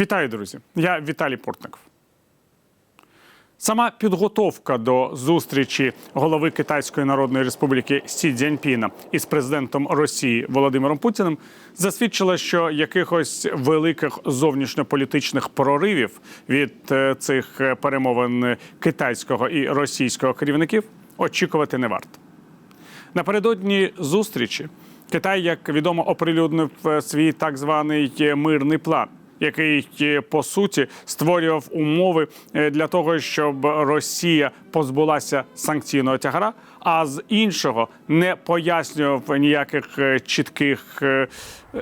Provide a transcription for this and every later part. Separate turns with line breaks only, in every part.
Вітаю, друзі! Я Віталій Портников. Сама підготовка до зустрічі голови Китайської Народної Республіки Сі Цзяньпіна із президентом Росії Володимиром Путіним засвідчила, що якихось великих зовнішньополітичних проривів від е, цих е, перемовин китайського і російського керівників очікувати не варто. Напередодні зустрічі Китай, як відомо, оприлюднив е, свій так званий мирний план, який е, по суті створював умови е, для того, щоб Росія позбулася санкційного тягара, а з іншого не пояснював ніяких е, чітких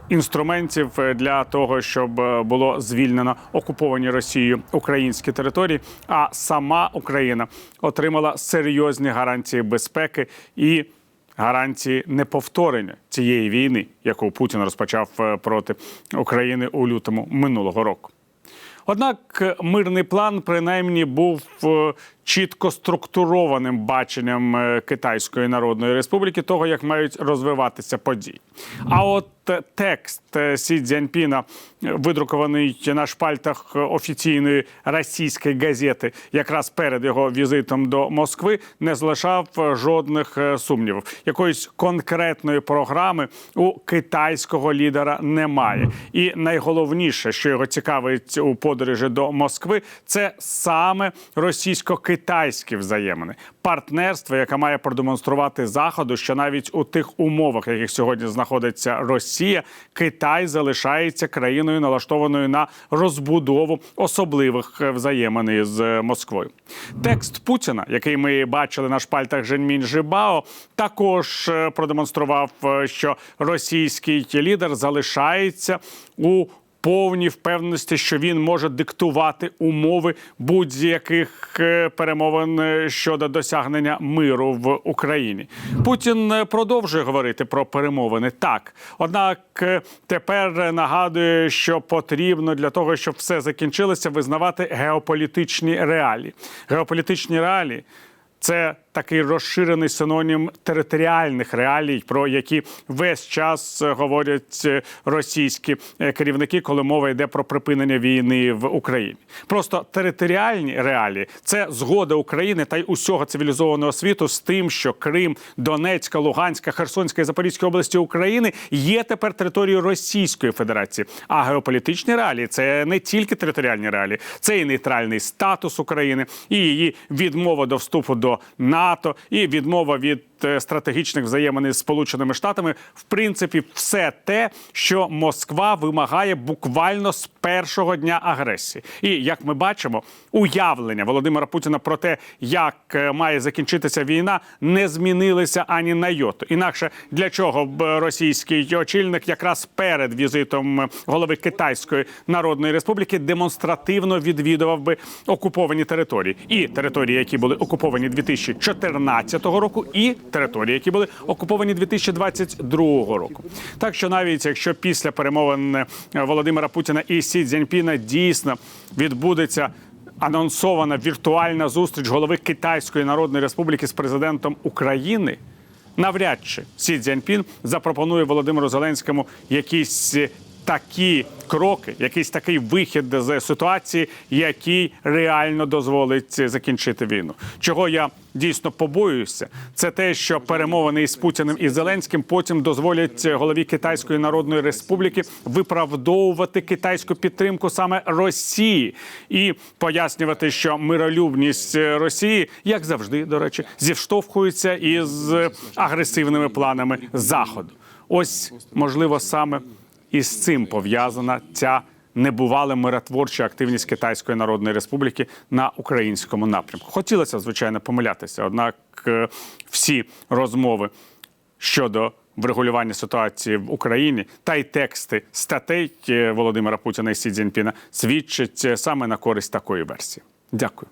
інструментів для того, щоб було звільнено окуповані Росією українські території. А сама Україна отримала серйозні гарантії безпеки і гарантії неповторення цієї війни, яку Путін розпочав е, проти України у лютому минулого року. Однак е, мирний план принаймні був е, чітко структурованим баченням е, Китайської Народної Республіки того, як мають розвиватися події. А от е, текст е, Сі Цзяньпіна, видрукований на шпальтах офіційної російської газети, якраз перед його візитом до Москви, не залишав жодних сумнівів. Якоїсь конкретної програми у китайського лідера немає. І найголовніше, що його цікавить у подорожі до Москви, це саме російсько-китайські взаємини, партнерство, яке має продемонструвати заходу, що навіть у тих умовах, в яких сьогодні знаходиться Росія, Китай залишається країною, налаштованою на розбудову особливих е, взаємин з е, Москвою. Текст Путіна, який ми бачили на шпальтах Женьмінь Жибао, також е, продемонстрував, що російський лідер залишається у повній впевненості, що він може диктувати умови будь-яких е, перемовин е, щодо досягнення миру в Україні. Путін е, продовжує говорити про перемовини так. Однак тепер нагадує, що потрібно для того, щоб все закінчилося, визнавати геополітичні реалії. Геополітичні реалії. Це такий розширений синонім територіальних реалій, про які весь час е, говорять е, російські е, керівники, коли мова йде про припинення війни в Україні. Просто територіальні реалії це згода України та й усього цивілізованого світу з тим, що Крим, Донецька, Луганська, Херсонська і Запорізька області України є тепер територією Російської Федерації. А геополітичні реалії це не тільки територіальні реалії, це і нейтральний статус України, і її відмова до вступу до НАТО, і відмова від стратегічних взаємин із Сполученими Штатами. В принципі, все те, що Москва вимагає буквально з першого дня агресії. І як ми бачимо, уявлення Володимира Путіна про те, як е, має закінчитися війна, не змінилися ані на йоту. Інакше для чого б російський очільник якраз перед візитом голови Китайської Народної Республіки демонстративно відвідував би окуповані території і території, які були окуповані 2014 року, і території, які були окуповані 2022 року. Так що навіть якщо після перемовин е, Володимира Путіна і Сі Цзяньпіна дійсно відбудеться анонсована віртуальна зустріч голови Китайської Народної Республіки з президентом України. Навряд чи Сі Цзяньпін запропонує Володимиру Зеленському якісь е, такі кроки, якийсь такий вихід з ситуації, який реально дозволить закінчити війну. Чого я дійсно побоююся, це те, що перемовини із Путіним і Зеленським потім дозволять голові Китайської Народної Республіки виправдовувати китайську підтримку саме Росії і пояснювати, що миролюбність Росії, як завжди, до речі, зіштовхується із агресивними планами Заходу. Ось можливо саме із цим пов'язана ця небувала миротворча активність Китайської Народної Республіки на українському напрямку. Хотілося, звичайно, помилятися, однак е, всі розмови щодо врегулювання ситуації в Україні та й тексти статей е, Володимира Путіна і Сі Цзіньпіна свідчать е, саме на користь такої версії. Дякую.